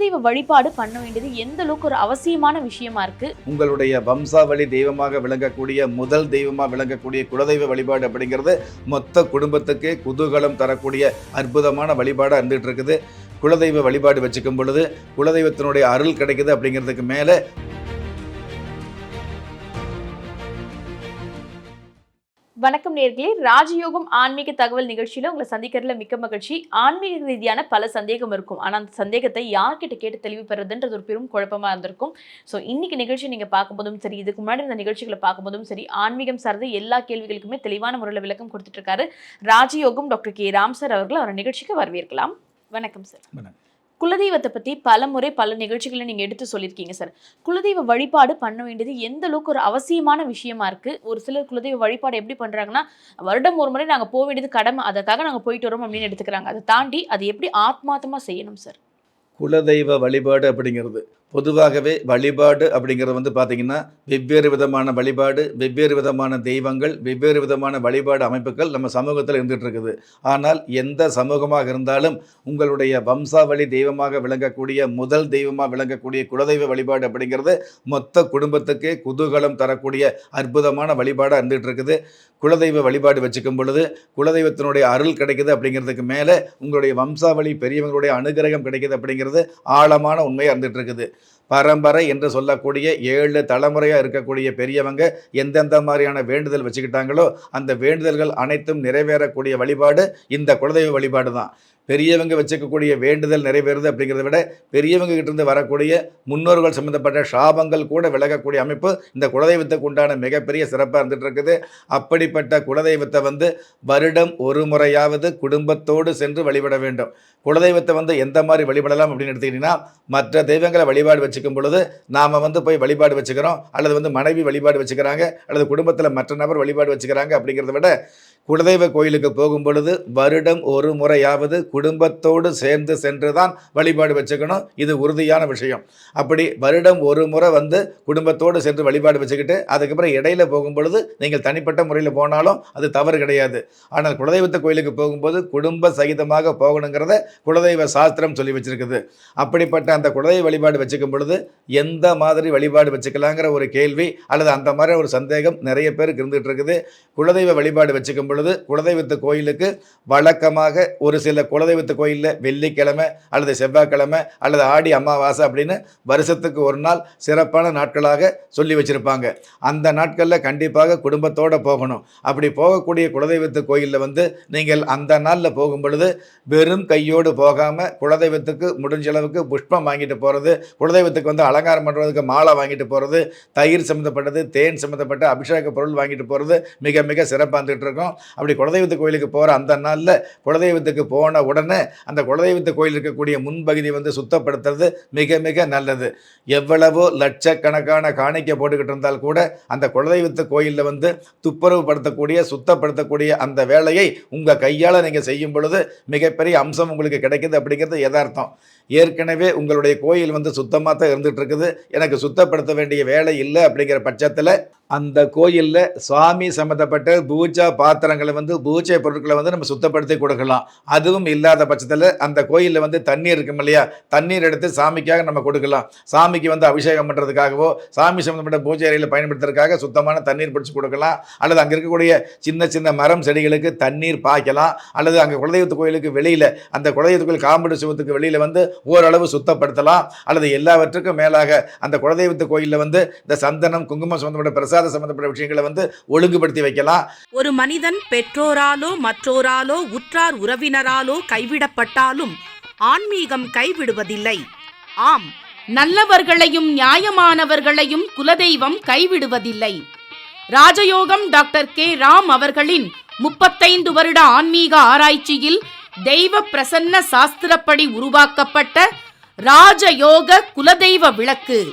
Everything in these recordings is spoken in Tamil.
குலதெய்வ வழிபாடு பண்ண வேண்டியது எந்த அளவுக்கு ஒரு அவசியமான விஷயமா இருக்கு? உங்களுடைய வம்சாவளி தெய்வமாக விளங்கக்கூடிய முதல் தெய்வமாக விளங்கக்கூடிய குலதெய்வ வழிபாடு அப்படிங்கிறது மொத்த குடும்பத்துக்கே குதூகலம் தரக்கூடிய அற்புதமான வழிபாடாக இருந்துகிட்டு இருக்குது. குலதெய்வ வழிபாடு வச்சுக்கும் பொழுது குலதெய்வத்தினுடைய அருள் கிடைக்குது அப்படிங்கிறதுக்கு மேலே வணக்கம் நேர்களே. ராஜயோகம் ஆன்மீக தகவல் நிகழ்ச்சியில் உங்களை சந்திக்கிறதுல மிக்க மகிழ்ச்சி. ஆன்மீக ரீதியான பல சந்தேகம் இருக்கும். ஆனால் அந்த சந்தேகத்தை யார்கிட்ட கேட்டு தெளிவு பெறதுன்றது ஒரு பெரும் குழப்பமாக இருந்திருக்கும். ஸோ இன்னைக்கு நிகழ்ச்சி நீங்கள் பார்க்கும்போதும் சரி இதுக்கு முன்னாடி இந்த நிகழ்ச்சிகளை பார்க்கும்போதும் சரி ஆன்மீகம் சார்ந்த எல்லா கேள்விகளுக்குமே தெளிவான முறையில் விளக்கம் கொடுத்துட்டு இருக்காரு ராஜயோகம் டாக்டர் கே. ராம் சார் அவர்கள். அவர் நிகழ்ச்சிக்கு வரவேற்கலாம். வணக்கம் சார். வணக்கம். குலதெய்வத்தை பற்றி பல முறை பல நிகழ்ச்சிகளை நீங்கள் எடுத்து சொல்லியிருக்கீங்க சார். குலதெய்வ வழிபாடு பண்ண வேண்டியது எந்த அளவுக்கு ஒரு அவசியமான விஷயமா இருக்குது ஒரு சிலர் குலதெய்வ வழிபாடு எப்படி பண்ணுறாங்கன்னா வருடம் ஒரு முறை நாங்கள் போக வேண்டியது கடமை அதற்காக நாங்கள் போயிட்டு வரோம் அப்படின்னு எடுத்துக்கிறாங்க. அதை தாண்டி அது எப்படி ஆத்மாத்தமாக செய்யணும் சார்? குலதெய்வ வழிபாடு அப்படிங்கிறது பொதுவாகவே வழிபாடு அப்படிங்கிறது வந்து பார்த்திங்கன்னா வெவ்வேறு விதமான வழிபாடு வெவ்வேறு விதமான தெய்வங்கள் வெவ்வேறு விதமான வழிபாடு அமைப்புகள் நம்ம சமூகத்தில் இருந்துகிட்டு இருக்குது. ஆனால் எந்த சமூகமாக இருந்தாலும் உங்களுடைய வம்சாவளி தெய்வமாக விளங்கக்கூடிய முதல் தெய்வமாக விளங்கக்கூடிய குலதெய்வ வழிபாடு அப்படிங்கிறது மொத்த குடும்பத்துக்கே குதூகலம் தரக்கூடிய அற்புதமான வழிபாடாக இருந்துகிட்டு இருக்குது. குலதெய்வ வழிபாடு வச்சுக்கும் பொழுது குலதெய்வத்தினுடைய அருள் கிடைக்குது அப்படிங்கிறதுக்கு மேலே உங்களுடைய வம்சாவளி பெரியவங்களுடைய அனுகிரகம் கிடைக்குது அப்படிங்கிறது ஆழமான உண்மையாக இருந்துகிட்டு இருக்குது. பரம்பரை என்று சொல்லக்கூடிய ஏழு தலைமுறையாக இருக்கக்கூடிய பெரியவங்க எந்தெந்த மாதிரியான வேண்டுதல் வச்சுக்கிட்டாங்களோ அந்த வேண்டுதல்கள் அனைத்தும் நிறைவேறக்கூடிய வழிபாடு இந்த குலதெய்வ வழிபாடு தான் பெரியவங்க வச்சுக்கக்கூடிய வேண்டுதல் நிறைவேறுது அப்படிங்கிறத விட பெரியவங்க கிட்ட இருந்து வரக்கூடிய முன்னோர்கள் சம்பந்தப்பட்ட சாபங்கள் கூட விலகக்கூடிய அமைப்பு இந்த குலதெய்வத்துக்கு உண்டான மிகப்பெரிய சிறப்பாக இருந்துட்டு இருக்குது அப்படிப்பட்ட குலதெய்வத்தை வந்து வருடம் ஒரு முறையாவது குடும்பத்தோடு சென்று வழிபட வேண்டும். குலதெய்வத்தை வந்து எந்த மாதிரி வழிபடலாம் அப்படின்னு எடுத்துக்கிட்டிங்கன்னா மற்ற தெய்வங்களை வழிபாடு வச்சுக்கும் பொழுது நாம் வந்து போய் வழிபாடு வச்சுக்கிறோம் அல்லது வந்து மனைவி வழிபாடு வச்சுக்கிறாங்க அல்லது குடும்பத்தில் மற்ற நபர் வழிபாடு வச்சுக்கிறாங்க அப்படிங்கிறத விட குலதெய்வ கோயிலுக்கு போகும் பொழுது வருடம் ஒரு முறையாவது குடும்பத்தோடு சேர்ந்து சென்று தான் வழிபாடு வச்சுக்கணும். இது உறுதியான விஷயம். அப்படி வருடம் ஒரு முறை வந்து குடும்பத்தோடு சென்று வழிபாடு வச்சுக்கிட்டு அதுக்கப்புறம் இடையில போகும் பொழுது நீங்கள் தனிப்பட்ட முறையில் போனாலும் அது தவறு கிடையாது. ஆனால் குலதெய்வத்த கோயிலுக்கு போகும்போது குடும்ப சகிதமாக போகணுங்கிறத குலதெய்வ சாஸ்திரம் சொல்லி வச்சிருக்குது. அப்படிப்பட்ட அந்த குலதெய்வ வழிபாடு வச்சுக்கும் பொழுது எந்த மாதிரி வழிபாடு வச்சுக்கலாங்கிற ஒரு கேள்வி அல்லது அந்த மாதிரி ஒரு சந்தேகம் நிறைய பேருக்கு இருந்துகிட்டு இருக்குது. குலதெய்வ வழிபாடு வச்சுக்கும் பொழுது குலதெய்வத்து கோயிலுக்கு வழக்கமாக ஒரு சில குலதெய்வத்து கோயிலில் வெள்ளிக்கிழமை அல்லது செவ்வாய்க்கிழமை அல்லது ஆடி அமாவாசை அப்படின்னு வருஷத்துக்கு ஒரு நாள் சிறப்பான நாட்களாக சொல்லி வச்சுருப்பாங்க. அந்த நாட்களில் கண்டிப்பாக குடும்பத்தோடு போகணும். அப்படி போகக்கூடிய குலதெய்வத்து கோயிலில் வந்து நீங்கள் அந்த நாளில் போகும் பொழுது வெறும் கையோடு போகாமல் குலதெய்வத்துக்கு முடிஞ்ச அளவுக்கு புஷ்பம் வாங்கிட்டு போகிறது குலதெய்வத்துக்கு வந்து அலங்காரம் பண்ணுறதுக்கு மாலை வாங்கிட்டு போகிறது தயிர் சம்மந்தப்பட்டது தேன் சம்மந்தப்பட்ட அபிஷேக பொருள் வாங்கிட்டு போகிறது மிக மிக சிறப்பாக இருந்துகிட்டு இருக்கும். அப்படி குலதெய்வத்து கோயிலுக்கு போகிற அந்த நாளில் குலதெய்வத்துக்கு போன உடனே அந்த குலதெய்வத்து கோயில் இருக்கக்கூடிய முன்பகுதி வந்து சுத்தப்படுத்துறது மிக மிக நல்லது. எவ்வளவோ லட்சக்கணக்கான காணிக்கை போட்டுக்கிட்டு இருந்தால் கூட அந்த குலதெய்வத்து கோயிலில் வந்து துப்புரவுப்படுத்தக்கூடிய சுத்தப்படுத்தக்கூடிய அந்த வேலையை உங்கள் கையால் நீங்கள் செய்யும் பொழுது மிகப்பெரிய அம்சம் உங்களுக்கு கிடைக்குது அப்படிங்கிறது யதார்த்தம். ஏற்கனவே உங்களுடைய கோயில் வந்து சுத்தமாக தான் இருந்துகிட்டு இருக்குது. எனக்கு சுத்தப்படுத்த வேண்டிய வேலை இல்லை அப்படிங்கிற பட்சத்தில் அந்த கோயிலில் சுவாமி சம்மந்தப்பட்ட பூஜா பாத்திரங்களை வந்து பூஜை பொருட்களை வந்து நம்ம சுத்தப்படுத்தி கொடுக்கலாம். அதுவும் இல்லாத பட்சத்தில் அந்த கோயிலில் வந்து தண்ணீர் இருக்கும் இல்லையா? தண்ணீர் எடுத்து சாமிக்காக நம்ம கொடுக்கலாம். சாமிக்கு வந்து அபிஷேகம் பண்ணுறதுக்காகவோ சாமி சம்மந்தப்பட்ட பூஜை அறையில் பயன்படுத்துறதுக்காக சுத்தமான தண்ணீர் பிடிச்சி கொடுக்கலாம். அல்லது அங்கே இருக்கக்கூடிய சின்ன சின்ன மரம் செடிகளுக்கு தண்ணீர் பாய்க்கலாம். அல்லது அங்கே குலதெய்வத்து கோயிலுக்கு வெளியில் அந்த குலதெய்வத்து கோயில் காம்படு சிவத்துக்கு வெளியில் வந்து ஓரளவு சுத்தப்படுத்தலாம். அல்லது எல்லாவற்றுக்கும் மேலாக அந்த குலதெய்வத்து கோயிலில் வந்து இந்த சந்தனம் குங்குமம் சம்மந்தப்பட்ட பிரசாத சம்மந்தப்பட்ட விஷயங்களை வந்து ஒழுங்குபடுத்தி வைக்கலாம். ஒரு மனிதன் பெற்றோராலோ மற்றோராலோ உற்றார் உறவினராலோ கைவிடப்பட்டாலும் ஆன்மீகம் கைவிடுவதில்லை. ஆம் நல்லவர்களையும் நியாயமானவர்களையும் குலதெய்வம் கைவிடுவதில்லை. ராஜயோகம் டாக்டர் கே. ராம் அவர்களின் முப்பத்தைந்து வருட ஆன்மீக ஆராய்ச்சியில் தெய்வ பிரசன்ன சாஸ்திரப்படி உருவாக்கப்பட்ட ராஜயோக குலதெய்வ விளக்கு.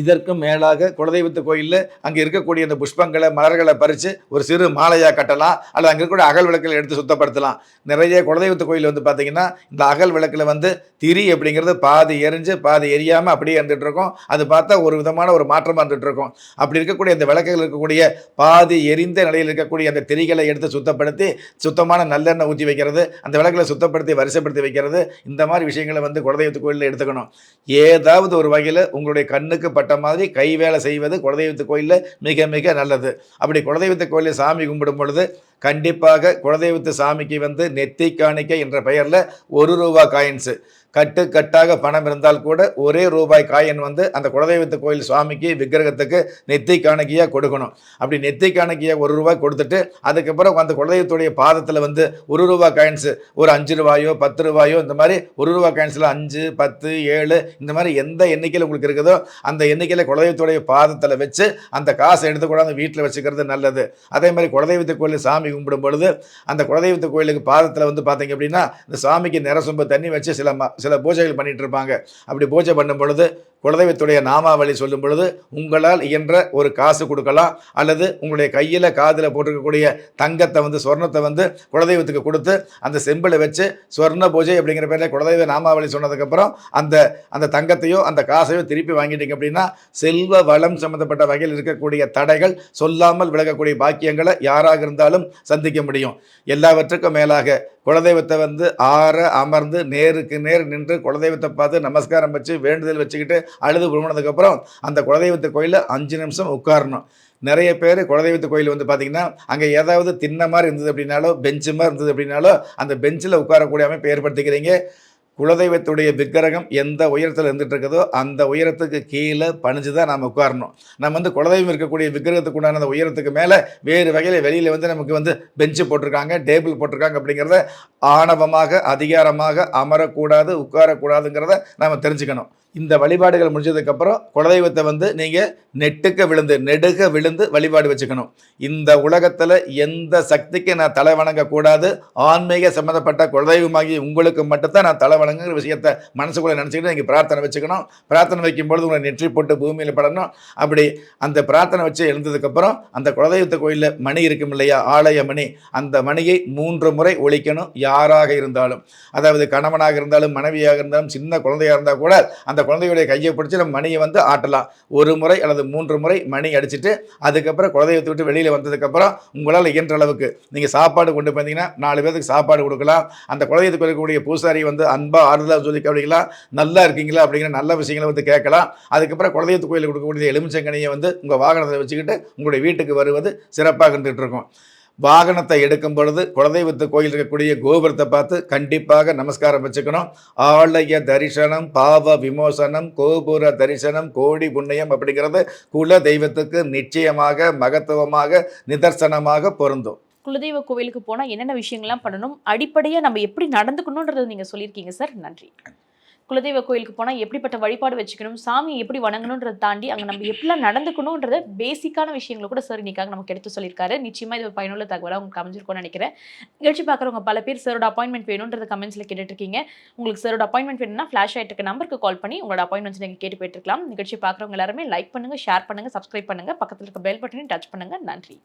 இதற்கும் மேலாக குலதெய்வத்து கோயிலில் அங்கே இருக்கக்கூடிய அந்த புஷ்பங்களை மலர்களை பறித்து ஒரு சிறு மாலையாக கட்டலாம். அல்லது அங்கே இருக்கக்கூடிய அகல் விளக்கில் எடுத்து சுத்தப்படுத்தலாம். நிறைய குலதெய்வத்து கோயில் வந்து பார்த்தீங்கன்னா இந்த அகல் விளக்கில் வந்து திரி அப்படிங்கிறது பாதி எரிஞ்சு பாதி எரியாமல் அப்படியே இருந்துட்டு அது பார்த்தா ஒரு விதமான ஒரு மாற்றமாக இருந்துகிட்ருக்கும் அப்படி இருக்கக்கூடிய இந்த விளக்குகள் இருக்கக்கூடிய பாதி எரிந்த நிலையில் இருக்கக்கூடிய அந்த திரிகளை எடுத்து சுத்தப்படுத்தி சுத்தமான நல்லெண்ணெய் ஊற்றி வைக்கிறது அந்த விளக்குகளை சுத்தப்படுத்தி வரிசைப்படுத்தி வைக்கிறது இந்த மாதிரி விஷயங்களை வந்து குலதெய்வத்து கோயிலில் எடுத்துக்கணும். ஏதாவது ஒரு வகையில் உங்களுடைய கண்ணுக்கு பட்ட மாதிரி கை வேலை செய்வது குலதெய்வத்து கோயிலில் மிக மிக நல்லது. அப்படி குலதெய்வத்து கோயிலில் சாமி கும்பிடும் பொழுது கண்டிப்பாக குலதெய்வத்து சாமிக்கு வந்து நெத்தி காணிக்கை என்ற பெயரில் ஒரு ரூபா காயின்ஸு கட்டு கட்டாக பணம் இருந்தால் கூட ஒரே ரூபாய் காயின் வந்து அந்த குலதெய்வத்து கோயில் சுவாமிக்கு விக்கிரகத்துக்கு நெத்தி காணிக்கையாக கொடுக்கணும். அப்படி நெத்தி காணிக்கையாக ஒரு ரூபாய் கொடுத்துட்டு அதுக்கப்புறம் அந்த குலதெய்வத்துடைய பாதத்தில் வந்து ஒரு ரூபாய் காயின்ஸு ஒரு அஞ்சு ரூபாயோ பத்து ரூபாயோ இந்த மாதிரி ஒரு ரூபாய் காயின்ஸில் அஞ்சு பத்து ஏழு இந்த மாதிரி எந்த எண்ணிக்கையில் உங்களுக்கு இருக்குதோ அந்த எண்ணிக்கையில் குலதெய்வத்துடைய பாதத்தில் வச்சு அந்த காசை எடுத்து வீட்டில் வச்சுக்கிறது நல்லது. அதே மாதிரி குலதெய்வத்து கோயிலில் சாமி கும்பிடும் பொழுது அந்த குலதெய்வத்து கோயிலுக்கு பாதத்தில் வந்து பார்த்தீங்க அப்படின்னா இந்த சாமிக்கு நிறசொம்பு தண்ணி வச்சு சில சில பூஜைகள் பண்ணிட்டு இருப்பாங்க. அப்படி பூஜை பண்ணும் பொழுது குலதெய்வத்துடைய நாமாவளி சொல்லும் பொழுது உங்களால் இயன்ற ஒரு காசு கொடுக்கலாம். அல்லது உங்களுடைய கையில் காதில் போட்டிருக்கக்கூடிய தங்கத்தை வந்து சொர்ணத்தை வந்து குலதெய்வத்துக்கு கொடுத்து அந்த செம்பில் வச்சு சொர்ண பூஜை அப்படிங்கிற பேரில் குலதெய்வ நாமாவளி சொன்னதுக்கப்புறம் அந்த அந்த தங்கத்தையோ அந்த காசையோ திருப்பி வாங்கிட்டீங்க அப்படின்னா செல்வ வளம் சம்மந்தப்பட்ட வகையில் இருக்கக்கூடிய தடைகள் சொல்லாமல் விலகக்கூடிய பாக்கியங்களை யாராக இருந்தாலும் சந்திக்க முடியும். எல்லாவற்றுக்கும் மேலாக குலதெய்வத்தை வந்து ஆற அமர்ந்து நேருக்கு நேர் நின்று குலதெய்வத்தை பார்த்து நமஸ்காரம் வச்சு வேண்டுதல் வச்சுக்கிட்டு அழுது புறமுனதுக்கப்புறம் அந்த குலதெய்வத்து கோயிலில் அஞ்சு நிமிஷம் உட்காரணும். நிறைய பேர் குலதெய்வத்து கோயில் வந்து பார்த்திங்கன்னா அங்கே ஏதாவது தின்ன மாதிரி இருந்தது அப்படின்னாலோ பெஞ்சு மாதிரி இருந்தது அப்படின்னாலோ அந்த பெஞ்சில் உட்காரக்கூடிய அமைப்பு ஏற்படுத்திக்கிறீங்க. குலதெய்வத்துடைய விக்கிரகம் எந்த உயரத்தில் இருந்துகிட்ருக்குதோ அந்த உயரத்துக்கு கீழே பணிஞ்சு தான் நாம் உட்காரணும். நம்ம வந்து குலதெய்வம் இருக்கக்கூடிய விக்கிரகத்துக்கு உண்டான அந்த உயரத்துக்கு மேலே வேறு வகையில் வெளியில் வந்து நமக்கு வந்து பெஞ்சு போட்டிருக்காங்க டேபிள் போட்டிருக்காங்க அப்படிங்கிறத ஆணவமாக அதிகாரமாக அமரக்கூடாது உட்காரக்கூடாதுங்கிறத நாம் தெரிஞ்சுக்கணும். இந்த வழிபாடுகள் முடிஞ்சதுக்கப்புறம் குலதெய்வத்தை வந்து நீங்கள் நெட்டுக்க விழுந்து நெடுக விழுந்து வழிபாடு வச்சுக்கணும். இந்த உலகத்தில் எந்த சக்திக்கு நான் தலை வணங்கக்கூடாது ஆன்மீக சம்மந்தப்பட்ட குலதெய்வமாகி உங்களுக்கு மட்டும்தான் நான் தலை வணங்குங்கிற விஷயத்தை மனசுக்குள்ளே நினச்சிக்கிட்டு நீங்கள் பிரார்த்தனை வச்சுக்கணும். பிரார்த்தனை வைக்கும்பொழுது உங்களை நெற்றி போட்டு பூமியில் படணும். அப்படி அந்த பிரார்த்தனை வச்சு எழுந்ததுக்கப்புறம் அந்த குலதெய்வத்து கோயிலில் மணி இருக்கும் இல்லையா? ஆலய மணி. அந்த மணியை மூன்று முறை ஒழிக்கணும் யாராக இருந்தாலும். அதாவது கணவனாக இருந்தாலும் மனைவியாக இருந்தாலும் சின்ன குழந்தையாக இருந்தால் கூட அந்த குழந்தையுடைய கையை பிடிச்சி நம்ம மணியை வந்து ஆட்டலாம். ஒரு முறை அல்லது மூன்று முறை மணி அடிச்சுட்டு அதுக்கப்புறம் குலதெய்வத்தை விட்டு வெளியில் வந்ததுக்கப்புறம் உங்களால் இயன்ற அளவுக்கு நீங்கள் சாப்பாடு கொண்டு போயிருந்தீங்கன்னா நாலு பேருக்கு சாப்பாடு கொடுக்கலாம். அந்த குலதெய்வத்துக்கு இருக்கக்கூடிய பூசாரி வந்து அன்பாக ஆறுதலாக சொல்லி அப்படிங்களா? நல்லா இருக்கீங்களா அப்படிங்கிற நல்ல விஷயங்களை வந்து கேட்கலாம். அதுக்கப்புறம் குழந்தையத்து கோயிலுக்கு கொடுக்கக்கூடிய எலுமிச்சங்கனியை வந்து உங்கள் வாகனத்தை வச்சுக்கிட்டு உங்களுடைய வீட்டுக்கு வருவது சிறப்பாக இருந்துகிட்டு இருக்கும். வாகனத்தை எடுக்கும் பொழுது குலதெய்வத்து கோயில் இருக்கக்கூடிய கோபுரத்தை பார்த்து கண்டிப்பாக நமஸ்காரம் வச்சுக்கணும். ஆலய தரிசனம் பாவ விமோசனம் கோபுர தரிசனம் கோடி புண்ணியம் அப்படிங்கிறது குல தெய்வத்துக்கு நிச்சயமாக மகத்துவமாக நிதர்சனமாக பொருந்தும். குலதெய்வ கோவிலுக்கு போனால் என்னென்ன விஷயங்கள்லாம் பண்ணணும்? அடிப்படையாக நம்ம எப்படி நடந்துக்கணுன்றதை நீங்கள் சொல்லியிருக்கீங்க சார். நன்றி. குலதெய்வ கோயிலுக்கு போனால் எப்படிப்பட்ட வழிபாடு வச்சுக்கணும் சாமியை எப்படி வணங்கணுன்றதை தாண்டி அங்கே நம்ம எப்படிலாம் நடந்துக்கணுன்றத பேசிக்கான விஷயங்களை கூட சார் இன்னைக்காக நமக்கு எடுத்து சொல்லியிருக்காரு. நிச்சயமாக இது ஒரு பயனுள்ள தகவலாக உங்களுக்கு அமைஞ்சிருக்கும்னு நினைக்கிறேன். நிகழ்ச்சி பார்க்குறவங்க பல பேர் சாரோட அப்பாயின்மெண்ட் வேணுன்றத கமெண்ட்ஸில் கேட்டுட்ருக்கீங்க. உங்களுக்கு சாரோட அப்பாயின்மெண்ட் வேணும்னா ஃப்ளாஷ் ஆகிட்டு இருக்க நம்பருக்கு கால் பண்ணி உங்களோட அப்பாயின்மெண்ட்ஸ் நீங்கள் கேட்டு போயிட்டு இருக்கலாம் நிகழ்ச்சி பார்க்குறவங்க எல்லாருமே லைக் பண்ணுங்கள் ஷேர் பண்ணுங்கள் சப்ஸ்கிரைப் பண்ணுங்கள் பக்கத்துல இருக்க பெல் பட்டனையும் டச் பண்ணுங்கள் நன்றி.